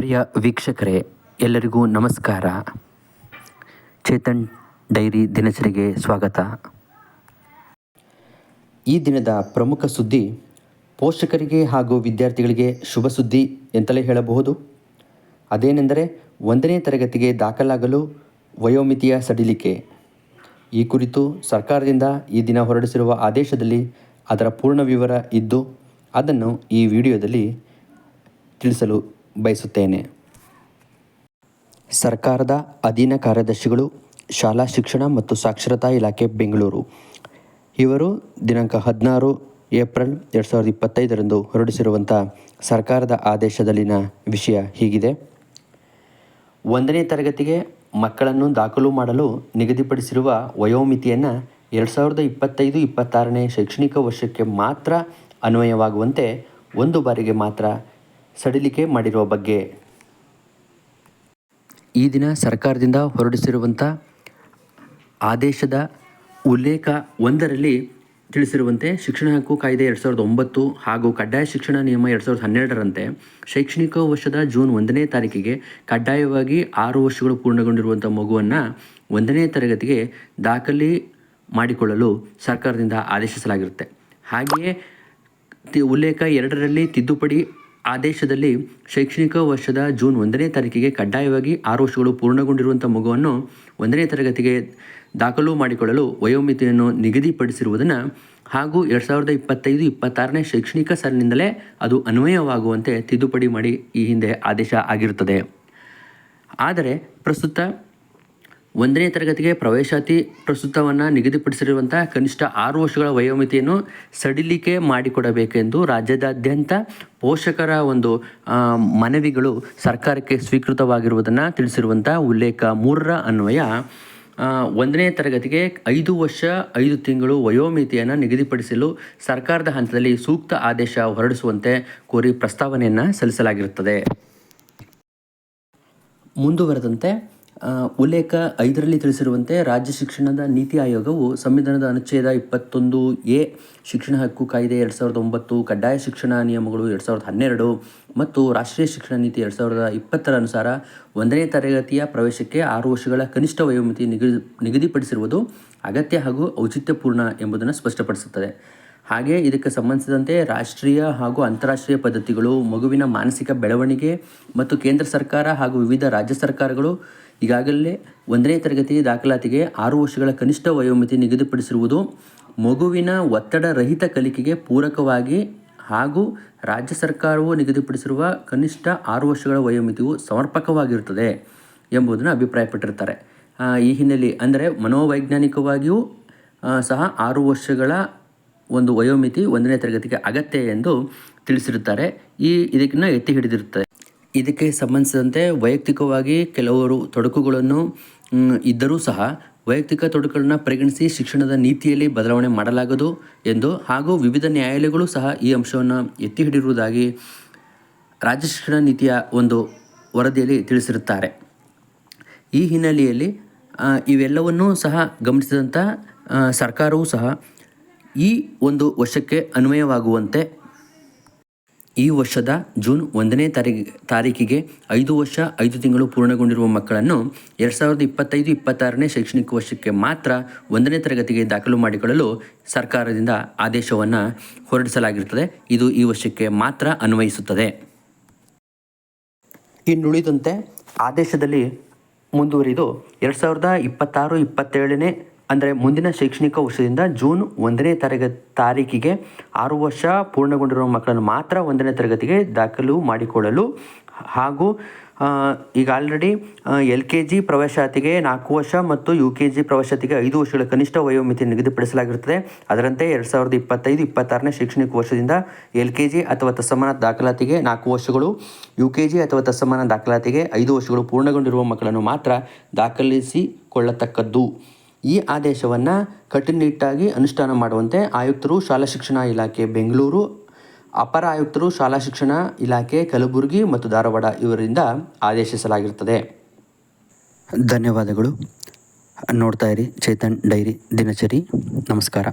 ಪ್ರಿಯ ವೀಕ್ಷಕರೇ, ಎಲ್ಲರಿಗೂ ನಮಸ್ಕಾರ. ಚೇತನ್ ಡೈರಿ ದಿನಚರಿಗೆ ಸ್ವಾಗತ. ಈ ದಿನದ ಪ್ರಮುಖ ಸುದ್ದಿ, ಪೋಷಕರಿಗೆ ಹಾಗೂ ವಿದ್ಯಾರ್ಥಿಗಳಿಗೆ ಶುಭ ಸುದ್ದಿ ಎಂತಲೇ ಹೇಳಬಹುದು. ಅದೇನೆಂದರೆ, ಒಂದನೇ ತರಗತಿಗೆ ದಾಖಲಾಗಲು ವಯೋಮಿತಿಯ ಸಡಿಲಿಕೆ. ಈ ಕುರಿತು ಸರ್ಕಾರದಿಂದ ಈ ದಿನ ಹೊರಡಿಸಿರುವ ಆದೇಶದಲ್ಲಿ ಅದರ ಪೂರ್ಣ ವಿವರ ಇದ್ದು, ಅದನ್ನು ಈ ವಿಡಿಯೋದಲ್ಲಿ ತಿಳಿಸಲು ಬಯಸುತ್ತೇನೆ. ಸರ್ಕಾರದ ಅಧೀನ ಕಾರ್ಯದರ್ಶಿಗಳು, ಶಾಲಾ ಶಿಕ್ಷಣ ಮತ್ತು ಸಾಕ್ಷರತಾ ಇಲಾಖೆ, ಬೆಂಗಳೂರು. ಇವರು ದಿನಾಂಕ ಹದಿನಾರು ಏಪ್ರಿಲ್ ಎರಡು ಸಾವಿರದ ಇಪ್ಪತ್ತೈದರಂದು ಹೊರಡಿಸಿರುವಂಥ ಸರ್ಕಾರದ ಆದೇಶದಲ್ಲಿನ ವಿಷಯ ಹೀಗಿದೆ. ಒಂದನೇ ತರಗತಿಗೆ ಮಕ್ಕಳನ್ನು ದಾಖಲು ಮಾಡಲು ನಿಗದಿಪಡಿಸಿರುವ ವಯೋಮಿತಿಯನ್ನು ಎರಡು ಸಾವಿರದ ಇಪ್ಪತ್ತೈದು ಇಪ್ಪತ್ತಾರನೇ ಶೈಕ್ಷಣಿಕ ವರ್ಷಕ್ಕೆ ಮಾತ್ರ ಅನ್ವಯವಾಗುವಂತೆ ಒಂದು ಬಾರಿಗೆ ಮಾತ್ರ ಸಡಿಲಿಕೆ ಮಾಡಿರುವ ಬಗ್ಗೆ. ಈ ದಿನ ಸರ್ಕಾರದಿಂದ ಹೊರಡಿಸಿರುವಂಥ ಆದೇಶದ ಉಲ್ಲೇಖ ಒಂದರಲ್ಲಿ ತಿಳಿಸಿರುವಂತೆ ಶಿಕ್ಷಣ ಹಕ್ಕು ಕಾಯ್ದೆ ಎರಡು ಸಾವಿರದ ಒಂಬತ್ತು ಹಾಗೂ ಕಡ್ಡಾಯ ಶಿಕ್ಷಣ ನಿಯಮ ಎರಡು ಸಾವಿರದ ಹನ್ನೆರಡರಂತೆ ಶೈಕ್ಷಣಿಕ ವರ್ಷದ ಜೂನ್ ಒಂದನೇ ತಾರೀಕಿಗೆ ಕಡ್ಡಾಯವಾಗಿ ಆರು ವರ್ಷಗಳು ಪೂರ್ಣಗೊಂಡಿರುವಂಥ ಮಗುವನ್ನು ಒಂದನೇ ತರಗತಿಗೆ ದಾಖಲೆ ಮಾಡಿಕೊಳ್ಳಲು ಸರ್ಕಾರದಿಂದ ಆದೇಶಿಸಲಾಗಿರುತ್ತೆ. ಹಾಗೆಯೇ ಉಲ್ಲೇಖ ಎರಡರಲ್ಲಿ ತಿದ್ದುಪಡಿ ಆದೇಶದಲ್ಲಿ ಶೈಕ್ಷಣಿಕ ವರ್ಷದ ಜೂನ್ ಒಂದನೇ ತಾರೀಕಿಗೆ ಕಡ್ಡಾಯವಾಗಿ ಆರು ವರ್ಷಗಳು ಪೂರ್ಣಗೊಂಡಿರುವಂಥ ಮಗುವನ್ನು ಒಂದನೇ ತರಗತಿಗೆ ದಾಖಲು ಮಾಡಿಕೊಳ್ಳಲು ವಯೋಮಿತಿಯನ್ನು ನಿಗದಿಪಡಿಸಿರುವುದನ್ನು ಹಾಗೂ ಎರಡು ಸಾವಿರದ ಇಪ್ಪತ್ತೈದು, ಇಪ್ಪತ್ತಾರನೇ ಶೈಕ್ಷಣಿಕ ಸಾಲಿನಿಂದಲೇ ಅದು ಅನ್ವಯವಾಗುವಂತೆ ತಿದ್ದುಪಡಿ ಮಾಡಿ ಈ ಹಿಂದೆ ಆದೇಶ ಆಗಿರುತ್ತದೆ. ಆದರೆ ಪ್ರಸ್ತುತ ಒಂದನೇ ತರಗತಿಗೆ ಪ್ರವೇಶಾತಿ ಪ್ರಸ್ತುತವನ್ನು ನಿಗದಿಪಡಿಸಿರುವಂಥ ಕನಿಷ್ಠ ಆರು ವರ್ಷಗಳ ವಯೋಮಿತಿಯನ್ನು ಸಡಿಲಿಕೆ ಮಾಡಿಕೊಡಬೇಕೆಂದು ರಾಜ್ಯದಾದ್ಯಂತ ಪೋಷಕರ ಒಂದು ಮನವಿಗಳು ಸರ್ಕಾರಕ್ಕೆ ಸ್ವೀಕೃತವಾಗಿರುವುದನ್ನು ತಿಳಿಸಿರುವಂಥ ಉಲ್ಲೇಖ ಮೂರರ ಅನ್ವಯ. ಒಂದನೇ ತರಗತಿಗೆ ಐದು ವರ್ಷ, ಐದು ತಿಂಗಳು ವಯೋಮಿತಿಯನ್ನು ನಿಗದಿಪಡಿಸಲು ಸರ್ಕಾರದ ಹಂತದಲ್ಲಿ ಸೂಕ್ತ ಆದೇಶ ಹೊರಡಿಸುವಂತೆ ಕೋರಿ ಪ್ರಸ್ತಾವನೆಯನ್ನು ಸಲ್ಲಿಸಲಾಗಿರುತ್ತದೆ. ಮುಂದುವರೆದಂತೆ ಉಲ್ಲೇಖ ಐದರಲ್ಲಿ ತಿಳಿಸಿರುವಂತೆ ರಾಜ್ಯ ಶಿಕ್ಷಣದ ನೀತಿ ಆಯೋಗವು ಸಂವಿಧಾನದ ಅನುಚ್ಛೇದ ಇಪ್ಪತ್ತೊಂದು ಎ, ಶಿಕ್ಷಣ ಹಕ್ಕು ಕಾಯ್ದೆ ಎರಡು ಸಾವಿರದ ಒಂಬತ್ತು, ಕಡ್ಡಾಯ ಶಿಕ್ಷಣ ನಿಯಮಗಳು ಎರಡು ಸಾವಿರದ ಹನ್ನೆರಡು ಮತ್ತು ರಾಷ್ಟ್ರೀಯ ಶಿಕ್ಷಣ ನೀತಿ ಎರಡು ಸಾವಿರದ ಇಪ್ಪತ್ತರ ಅನುಸಾರ ಒಂದನೇ ತರಗತಿಯ ಪ್ರವೇಶಕ್ಕೆ ಆರು ವರ್ಷಗಳ ಕನಿಷ್ಠ ವಯೋಮಿತಿ ನಿಗದಿ ನಿಗದಿಪಡಿಸಿರುವುದು ಅಗತ್ಯ ಹಾಗೂ ಔಚಿತ್ಯಪೂರ್ಣ ಎಂಬುದನ್ನು ಸ್ಪಷ್ಟಪಡಿಸುತ್ತದೆ. ಹಾಗೆ ಇದಕ್ಕೆ ಸಂಬಂಧಿಸಿದಂತೆ ರಾಷ್ಟ್ರೀಯ ಹಾಗೂ ಅಂತಾರಾಷ್ಟ್ರೀಯ ಪದ್ಧತಿಗಳು, ಮಗುವಿನ ಮಾನಸಿಕ ಬೆಳವಣಿಗೆ ಮತ್ತು ಕೇಂದ್ರ ಸರ್ಕಾರ ಹಾಗೂ ವಿವಿಧ ರಾಜ್ಯ ಸರ್ಕಾರಗಳು ಈಗಾಗಲೇ ಒಂದನೇ ತರಗತಿ ದಾಖಲಾತಿಗೆ ಆರು ವರ್ಷಗಳ ಕನಿಷ್ಠ ವಯೋಮಿತಿ ನಿಗದಿಪಡಿಸಿರುವುದು ಮಗುವಿನ ಒತ್ತಡ ರಹಿತ ಕಲಿಕೆಗೆ ಪೂರಕವಾಗಿ ಹಾಗೂ ರಾಜ್ಯ ಸರ್ಕಾರವು ನಿಗದಿಪಡಿಸಿರುವ ಕನಿಷ್ಠ ಆರು ವರ್ಷಗಳ ವಯೋಮಿತಿಯು ಸಮರ್ಪಕವಾಗಿರುತ್ತದೆ ಎಂಬುದನ್ನು ಅಭಿಪ್ರಾಯಪಟ್ಟಿರ್ತಾರೆ ಈ ಹಿನ್ನೆಲೆ ಅಂದರೆ ಮನೋವೈಜ್ಞಾನಿಕವಾಗಿಯೂ ಸಹ ಆರು ವರ್ಷಗಳ ಒಂದು ವಯೋಮಿತಿ ಒಂದನೇ ತರಗತಿಗೆ ಅಗತ್ಯ ಎಂದು ತಿಳಿಸಿರುತ್ತಾರೆ. ಈ ಇದಕ್ಕಿನ್ನ ಎತ್ತಿ ಹಿಡಿದಿರುತ್ತದೆ ಇದಕ್ಕೆ ಸಂಬಂಧಿಸಿದಂತೆ ವೈಯಕ್ತಿಕವಾಗಿ ಕೆಲವರು ತೊಡಕುಗಳನ್ನು ಇದ್ದರೂ ಸಹ ವೈಯಕ್ತಿಕ ತೊಡಕುಗಳನ್ನು ಪರಿಗಣಿಸಿ ಶಿಕ್ಷಣದ ನೀತಿಯಲ್ಲಿ ಬದಲಾವಣೆ ಮಾಡಲಾಗದು ಎಂದು ಹಾಗೂ ವಿವಿಧ ನ್ಯಾಯಾಲಯಗಳು ಸಹ ಈ ಅಂಶವನ್ನು ಎತ್ತಿ ಹಿಡಿರುವುದಾಗಿ ರಾಜ್ಯ ಶಿಕ್ಷಣ ನೀತಿಯ ಒಂದು ವರದಿಯಲ್ಲಿ ತಿಳಿಸಿರುತ್ತಾರೆ. ಈ ಹಿನ್ನೆಲೆಯಲ್ಲಿ ಇವೆಲ್ಲವನ್ನೂ ಸಹ ಗಮನಿಸಿದಂಥ ಸರ್ಕಾರವೂ ಸಹ ಈ ಒಂದು ವರ್ಷಕ್ಕೆ ಅನ್ವಯವಾಗುವಂತೆ ಈ ವರ್ಷದ ಜೂನ್ ಒಂದನೇ ತಾರೀ ತಾರೀಕಿಗೆ ಐದು ವರ್ಷ, ಐದು ತಿಂಗಳು ಪೂರ್ಣಗೊಂಡಿರುವ ಮಕ್ಕಳನ್ನು ಎರಡು ಸಾವಿರದ ಇಪ್ಪತ್ತೈದು, ಇಪ್ಪತ್ತಾರನೇ ಶೈಕ್ಷಣಿಕ ವರ್ಷಕ್ಕೆ ಮಾತ್ರ ಒಂದನೇ ತರಗತಿಗೆ ದಾಖಲು ಮಾಡಿಕೊಳ್ಳಲು ಸರ್ಕಾರದಿಂದ ಆದೇಶವನ್ನು ಹೊರಡಿಸಲಾಗಿರುತ್ತದೆ. ಇದು ಈ ವರ್ಷಕ್ಕೆ ಮಾತ್ರ ಅನ್ವಯಿಸುತ್ತದೆ. ಇನ್ನುಳಿದಂತೆ ಆದೇಶದಲ್ಲಿ ಮುಂದುವರಿದು ಎರಡು ಸಾವಿರದ ಇಪ್ಪತ್ತಾರು, ಇಪ್ಪತ್ತೇಳನೇ ಅಂದರೆ ಮುಂದಿನ ಶೈಕ್ಷಣಿಕ ವರ್ಷದಿಂದ ಜೂನ್ ಒಂದನೇ ತರಗ, ತಾರೀಕಿಗೆ ಆರು ವರ್ಷ ಪೂರ್ಣಗೊಂಡಿರುವ ಮಕ್ಕಳನ್ನು ಮಾತ್ರ ಒಂದನೇ ತರಗತಿಗೆ ದಾಖಲು ಮಾಡಿಕೊಳ್ಳಲು. ಹಾಗೂ ಈಗ ಆಲ್ರೆಡಿ ಎಲ್ ಕೆ ಜಿ ಪ್ರವೇಶಾತಿಗೆ ನಾಲ್ಕು ವರ್ಷ ಮತ್ತು ಯು ಕೆ ಜಿ ಪ್ರವೇಶಾತಿಗೆ ಐದು ವರ್ಷಗಳ ಕನಿಷ್ಠ ವಯೋಮಿತಿ ನಿಗದಿಪಡಿಸಲಾಗಿರುತ್ತದೆ. ಅದರಂತೆ ಎರಡು ಸಾವಿರದ ಇಪ್ಪತ್ತೈದು, ಇಪ್ಪತ್ತಾರನೇ ಶೈಕ್ಷಣಿಕ ವರ್ಷದಿಂದ ಎಲ್ ಕೆ ಜಿ ಅಥವಾ ತಸಮಾನ ದಾಖಲಾತಿಗೆ ನಾಲ್ಕು ವರ್ಷಗಳು, ಯು ಕೆ ಜಿ ಅಥವಾ ತಸಮಾನ ದಾಖಲಾತಿಗೆ ಐದು ವರ್ಷಗಳು ಪೂರ್ಣಗೊಂಡಿರುವ ಮಕ್ಕಳನ್ನು ಮಾತ್ರ ದಾಖಲಿಸಿಕೊಳ್ಳತಕ್ಕದ್ದು. ಈ ಆದೇಶವನ್ನು ಕಟ್ಟುನಿಟ್ಟಾಗಿ ಅನುಷ್ಠಾನ ಮಾಡುವಂತೆ ಆಯುಕ್ತರು ಶಾಲಾ ಶಿಕ್ಷಣ ಇಲಾಖೆ ಬೆಂಗಳೂರು, ಅಪರ ಆಯುಕ್ತರು ಶಾಲಾ ಶಿಕ್ಷಣ ಇಲಾಖೆ ಕಲಬುರಗಿ ಮತ್ತು ಧಾರವಾಡ ಇವರಿಂದ ಆದೇಶಿಸಲಾಗಿರುತ್ತದೆ ಧನ್ಯವಾದಗಳು. ನೋಡ್ತಾ ಇರಿ ಚೇತನ್ ಡೈರಿ ದಿನಚರಿ. ನಮಸ್ಕಾರ.